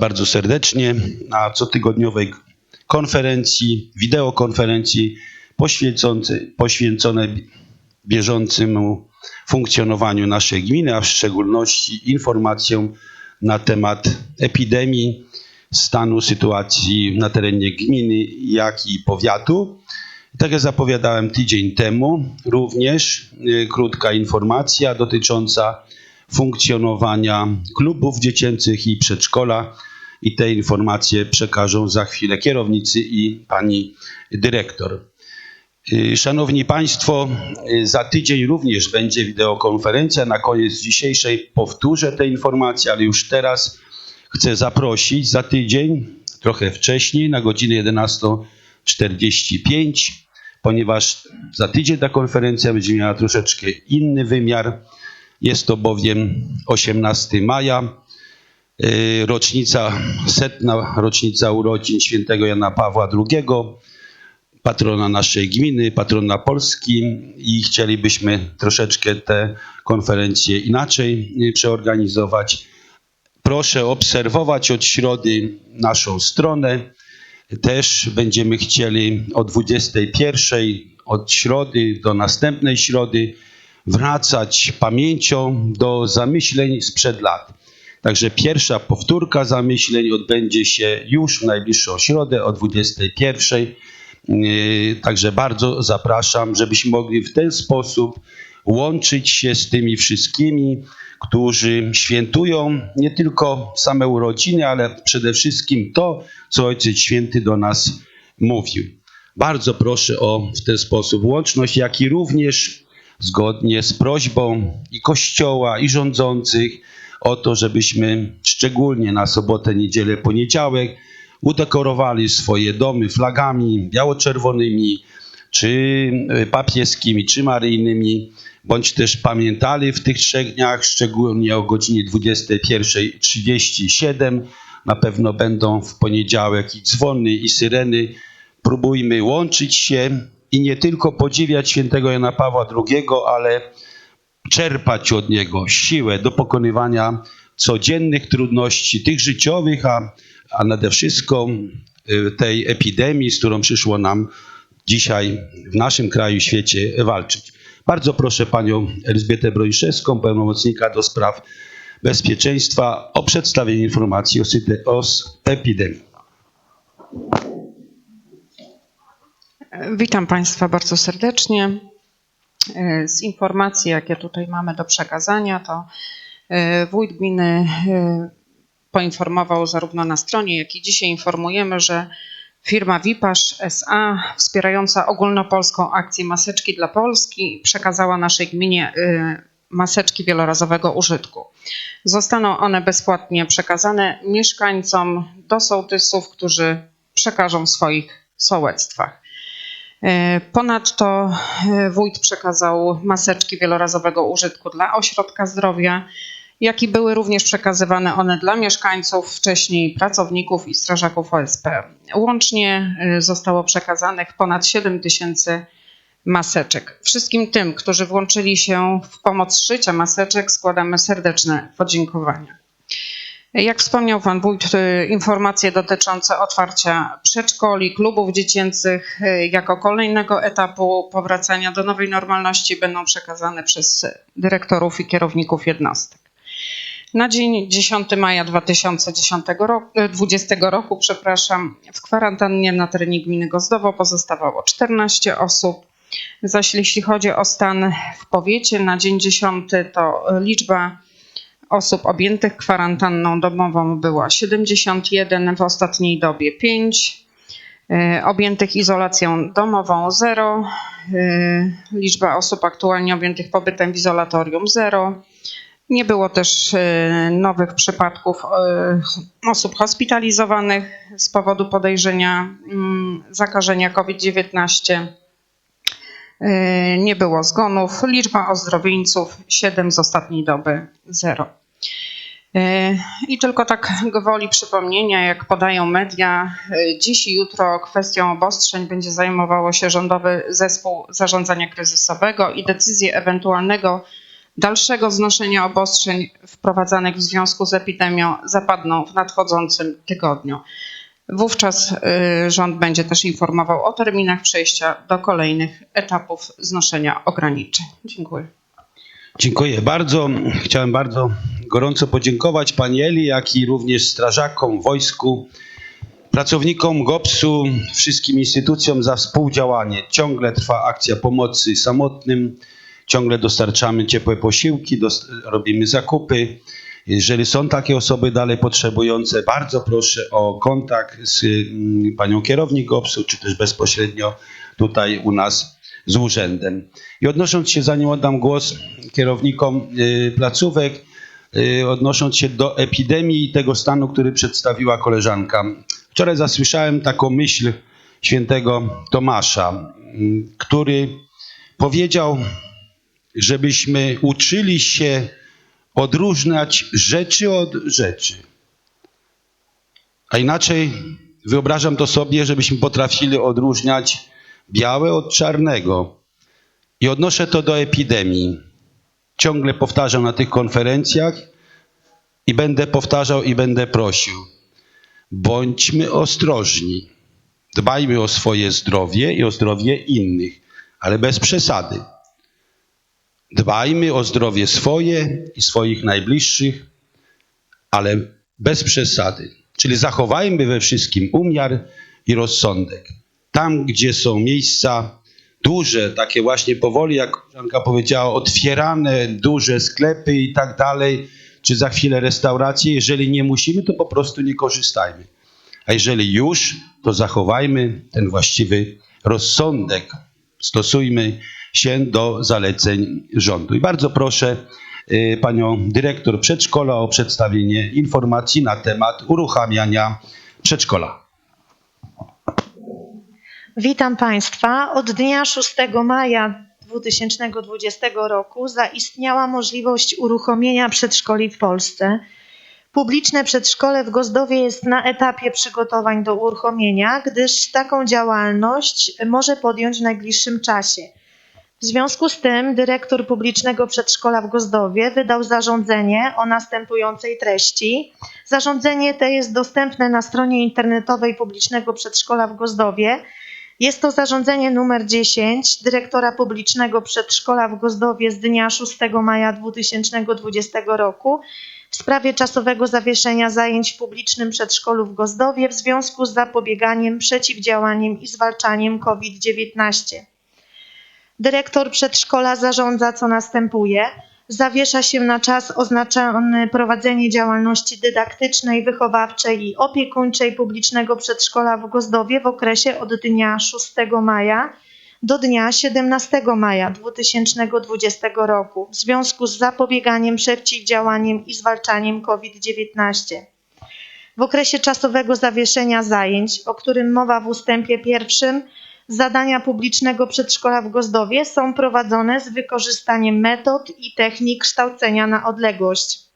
bardzo serdecznie na cotygodniowej konferencji, wideokonferencji poświęconej bieżącemu funkcjonowaniu naszej gminy, a w szczególności informacjom na temat epidemii, stanu sytuacji na terenie gminy, jak i powiatu. Tak jak zapowiadałem tydzień temu, również y, krótka informacja dotycząca funkcjonowania klubów dziecięcych i przedszkola. I te informacje przekażą za chwilę kierownicy i pani dyrektor. Y, Szanowni Państwo, y, za tydzień również będzie wideokonferencja. Na koniec dzisiejszej powtórzę te informacje, ale już teraz chcę zaprosić za tydzień, trochę wcześniej, na godzinę 11.45, ponieważ za tydzień ta konferencja będzie miała troszeczkę inny wymiar. Jest to bowiem 18 maja, y, rocznica, setna rocznica urodzin świętego Jana Pawła II, patrona naszej gminy, patrona Polski i chcielibyśmy troszeczkę tę konferencję inaczej y, przeorganizować. Proszę obserwować od środy naszą stronę. Też będziemy chcieli o 21 od środy do następnej środy wracać pamięcią do zamyśleń sprzed lat. Także pierwsza powtórka zamyśleń odbędzie się już w najbliższą środę o 21. Yy, Także bardzo zapraszam, żebyśmy mogli w ten sposób łączyć się z tymi wszystkimi, którzy świętują nie tylko same urodziny, ale przede wszystkim to, co Ojciec Święty do nas mówił. Bardzo proszę o w ten sposób łączność, jak i również zgodnie z prośbą i Kościoła, i rządzących o to, żebyśmy szczególnie na sobotę, niedzielę, poniedziałek udekorowali swoje domy flagami biało-czerwonymi, czy y, papieskimi, czy maryjnymi, bądź też pamiętali w tych trzech dniach, szczególnie o godzinie 21.37. Na pewno będą w poniedziałek i dzwony, i syreny. Próbujmy łączyć się i nie tylko podziwiać świętego Jana Pawła II, ale czerpać od niego siłę do pokonywania codziennych trudności, tych życiowych, a, a nade wszystko y, tej epidemii, z którą przyszło nam dzisiaj w naszym kraju i świecie walczyć. Bardzo proszę panią Elżbietę Brońszewską, pełnomocnika do spraw bezpieczeństwa o przedstawienie informacji o, o epidemii. Witam Państwa bardzo serdecznie. E, Z informacji, jakie tutaj mamy do przekazania, to e, wójt gminy e, poinformował zarówno na stronie, jak i dzisiaj informujemy, że firma Wipasz SA wspierająca ogólnopolską akcję Maseczki dla Polski przekazała naszej gminie maseczki wielorazowego użytku. Zostaną one bezpłatnie przekazane mieszkańcom do sołtysów, którzy przekażą w swoich sołectwach. E, Ponadto e, wójt przekazał maseczki wielorazowego użytku dla ośrodka zdrowia, jak i były również przekazywane one dla mieszkańców, wcześniej pracowników i strażaków OSP. Łącznie e, zostało przekazanych ponad 7 tysięcy maseczek. Wszystkim tym, którzy włączyli się w pomoc szycia maseczek, składamy serdeczne podziękowania. Jak wspomniał Pan Wójt, y, informacje dotyczące otwarcia przedszkoli, klubów dziecięcych y, jako kolejnego etapu powracania do nowej normalności będą przekazane przez dyrektorów i kierowników jednostek. Na dzień 10 maja 2010 roku, 20 roku przepraszam, w kwarantannie na terenie gminy Gozdowo pozostawało 14 osób. Zaś jeśli chodzi o stan w powiecie, na dzień 10 to liczba osób objętych kwarantanną domową była 71, w ostatniej dobie 5. y, Objętych izolacją domową 0. y, Liczba osób aktualnie objętych pobytem w izolatorium 0. Nie było też y, nowych przypadków osób hospitalizowanych z powodu podejrzenia mm, zakażenia COVID-19. Y, Nie było zgonów. Liczba ozdrowieńców 7 z ostatniej doby 0. Y, I tylko tak gwoli przypomnienia, jak podają media, y, dziś i jutro kwestią obostrzeń będzie zajmowało się Rządowy Zespół Zarządzania Kryzysowego i decyzję ewentualnego dalszego znoszenia obostrzeń wprowadzanych w związku z epidemią zapadną w nadchodzącym tygodniu. Wówczas y, rząd będzie też informował o terminach przejścia do kolejnych etapów znoszenia ograniczeń. Dziękuję. Dziękuję bardzo. Chciałem bardzo gorąco podziękować Pani Eli, jak i również strażakom, wojsku, pracownikom GOPS-u, wszystkim instytucjom za współdziałanie. Ciągle trwa akcja pomocy samotnym, ciągle dostarczamy ciepłe posiłki, dos- robimy zakupy. Jeżeli są takie osoby dalej potrzebujące, bardzo proszę o kontakt z mm, panią kierownik GOPS-u, czy też bezpośrednio tutaj u nas z urzędem. I odnosząc się, zanim oddam głos kierownikom y, placówek, y, odnosząc się do epidemii i tego stanu, który przedstawiła koleżanka. Wczoraj zasłyszałem taką myśl świętego Tomasza, mm, który powiedział, żebyśmy uczyli się odróżniać rzeczy od rzeczy. A inaczej wyobrażam to sobie, żebyśmy potrafili odróżniać białe od czarnego. I odnoszę to do epidemii. Ciągle powtarzam na tych konferencjach i będę powtarzał i będę prosił. Bądźmy ostrożni. Dbajmy o swoje zdrowie i o zdrowie innych, ale bez przesady. Dbajmy o zdrowie swoje i swoich najbliższych, ale bez przesady. Czyli zachowajmy we wszystkim umiar i rozsądek. Tam, gdzie są miejsca duże, takie właśnie powoli, jak Janka powiedziała, otwierane, duże sklepy i tak dalej, czy za chwilę restauracje, jeżeli nie musimy, to po prostu nie korzystajmy. A jeżeli już, to zachowajmy ten właściwy rozsądek. Stosujmy się do zaleceń rządu. I bardzo proszę y, panią dyrektor przedszkola o przedstawienie informacji na temat uruchamiania przedszkola. Witam Państwa. Od dnia 6 maja 2020 roku zaistniała możliwość uruchomienia przedszkoli w Polsce. Publiczne przedszkole w Gozdowie jest na etapie przygotowań do uruchomienia, gdyż taką działalność może podjąć w najbliższym czasie. W związku z tym dyrektor publicznego przedszkola w Gozdowie wydał zarządzenie o następującej treści. Zarządzenie te jest dostępne na stronie internetowej publicznego przedszkola w Gozdowie. Jest to zarządzenie numer 10 dyrektora publicznego przedszkola w Gozdowie z dnia 6 maja 2020 roku w sprawie czasowego zawieszenia zajęć w publicznym przedszkolu w Gozdowie w związku z zapobieganiem, przeciwdziałaniem i zwalczaniem COVID-19. Dyrektor przedszkola zarządza, co następuje. Zawiesza się na czas oznaczony prowadzenie działalności dydaktycznej, wychowawczej i opiekuńczej publicznego przedszkola w Gozdowie w okresie od dnia 6 maja do dnia 17 maja 2020 roku w związku z zapobieganiem, przeciwdziałaniem i zwalczaniem COVID-19. W okresie czasowego zawieszenia zajęć, o którym mowa w ustępie pierwszym, zadania publicznego przedszkola w Gozdowie są prowadzone z wykorzystaniem metod i technik kształcenia na odległość.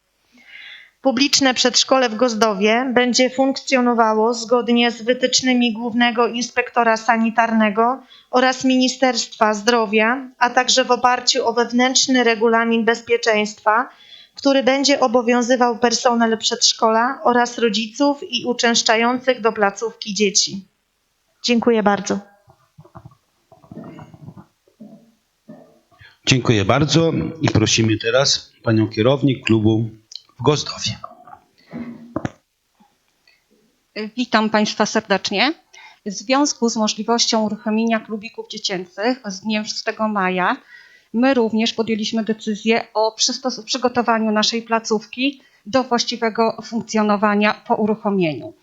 Publiczne przedszkole w Gozdowie będzie funkcjonowało zgodnie z wytycznymi Głównego Inspektora Sanitarnego oraz Ministerstwa Zdrowia, a także w oparciu o wewnętrzny regulamin bezpieczeństwa, który będzie obowiązywał personel przedszkola oraz rodziców i uczęszczających do placówki dzieci. Dziękuję bardzo. Dziękuję bardzo i prosimy teraz panią kierownik klubu w Gozdowie. Witam Państwa serdecznie. W związku z możliwością uruchomienia klubików dziecięcych z dniem 6 maja, my również podjęliśmy decyzję o przygotowaniu naszej placówki do właściwego funkcjonowania po uruchomieniu.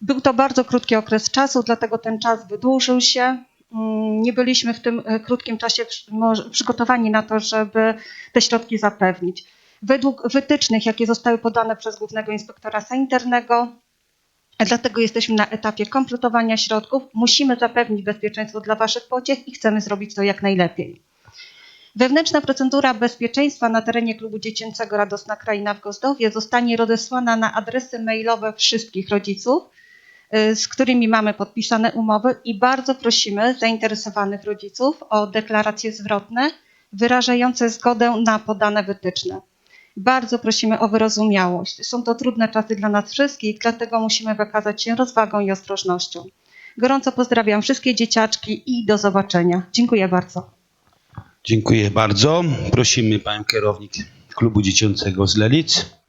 Był to bardzo krótki okres czasu, dlatego ten czas wydłużył się. Mm, Nie byliśmy w tym e, krótkim czasie przygotowani na to, żeby te środki zapewnić. Według wytycznych, jakie zostały podane przez Głównego Inspektora Sanitarnego, Dlatego jesteśmy na etapie kompletowania środków. Musimy zapewnić bezpieczeństwo dla Waszych pociech i chcemy zrobić to jak najlepiej. Wewnętrzna procedura bezpieczeństwa na terenie klubu dziecięcego Radosna Kraina w Gozdowie zostanie rozesłana na adresy mailowe wszystkich rodziców, z którymi mamy podpisane umowy i bardzo prosimy zainteresowanych rodziców o deklaracje zwrotne wyrażające zgodę na podane wytyczne. Bardzo prosimy o wyrozumiałość. Są to trudne czasy dla nas wszystkich, dlatego musimy wykazać się rozwagą i ostrożnością. Gorąco pozdrawiam wszystkie dzieciaczki i do zobaczenia. Dziękuję bardzo. Dziękuję bardzo. Prosimy panią kierownik klubu dziecięcego z Lelic.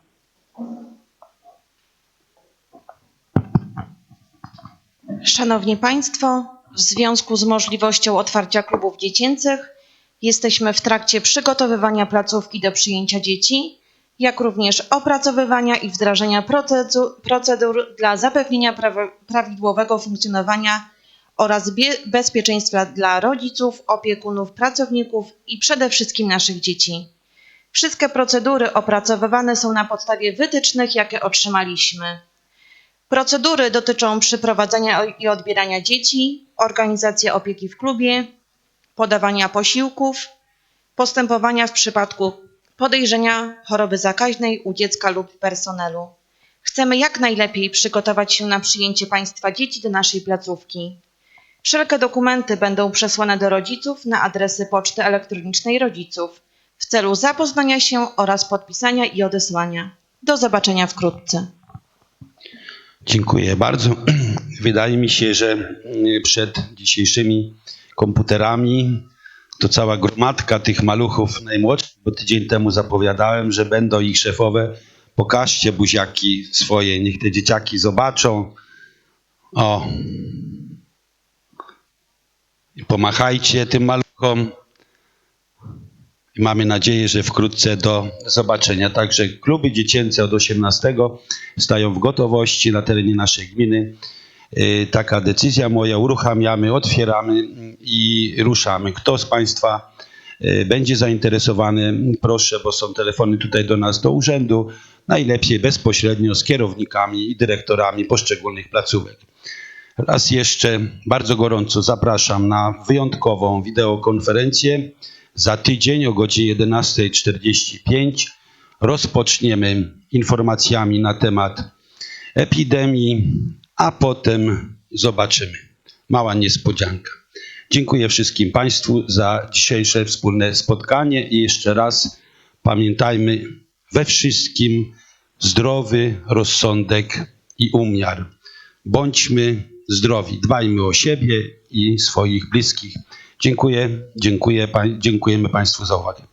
Szanowni Państwo, w związku z możliwością otwarcia klubów dziecięcych jesteśmy w trakcie przygotowywania placówki do przyjęcia dzieci, jak również opracowywania i wdrażania procedu- procedur dla zapewnienia prawidłowego funkcjonowania oraz bezpieczeństwa dla rodziców, opiekunów, pracowników i przede wszystkim naszych dzieci. Wszystkie procedury opracowywane są na podstawie wytycznych, jakie otrzymaliśmy. Procedury dotyczą przyprowadzania i odbierania dzieci, organizacji opieki w klubie, podawania posiłków, postępowania w przypadku podejrzenia choroby zakaźnej u dziecka lub personelu. Chcemy jak najlepiej przygotować się na przyjęcie Państwa dzieci do naszej placówki. Wszelkie dokumenty będą przesłane do rodziców na adresy poczty elektronicznej rodziców w celu zapoznania się oraz podpisania i odesłania. Do zobaczenia wkrótce. Dziękuję bardzo. Wydaje mi się, że y, przed dzisiejszymi komputerami to cała gromadka tych maluchów najmłodszych, bo tydzień temu zapowiadałem, że będą ich szefowe. Pokażcie buziaki swoje, niech te dzieciaki zobaczą. O. Pomachajcie tym maluchom. Mamy nadzieję, że wkrótce do zobaczenia. Także kluby dziecięce od 18 stają w gotowości na terenie naszej gminy. Y, Taka decyzja moja, uruchamiamy, otwieramy i ruszamy. Kto z Państwa y, będzie zainteresowany, proszę, bo są telefony tutaj do nas, do urzędu, najlepiej bezpośrednio z kierownikami i dyrektorami poszczególnych placówek. Raz jeszcze bardzo gorąco zapraszam na wyjątkową wideokonferencję. Za tydzień o godzinie 11.45 rozpoczniemy informacjami na temat epidemii, a potem zobaczymy. Mała niespodzianka. Dziękuję wszystkim Państwu za dzisiejsze wspólne spotkanie i jeszcze raz pamiętajmy we wszystkim zdrowy rozsądek i umiar. Bądźmy zdrowi, dbajmy o siebie i swoich bliskich. Dziękuję, dziękuję, dziękujemy Państwu za uwagę.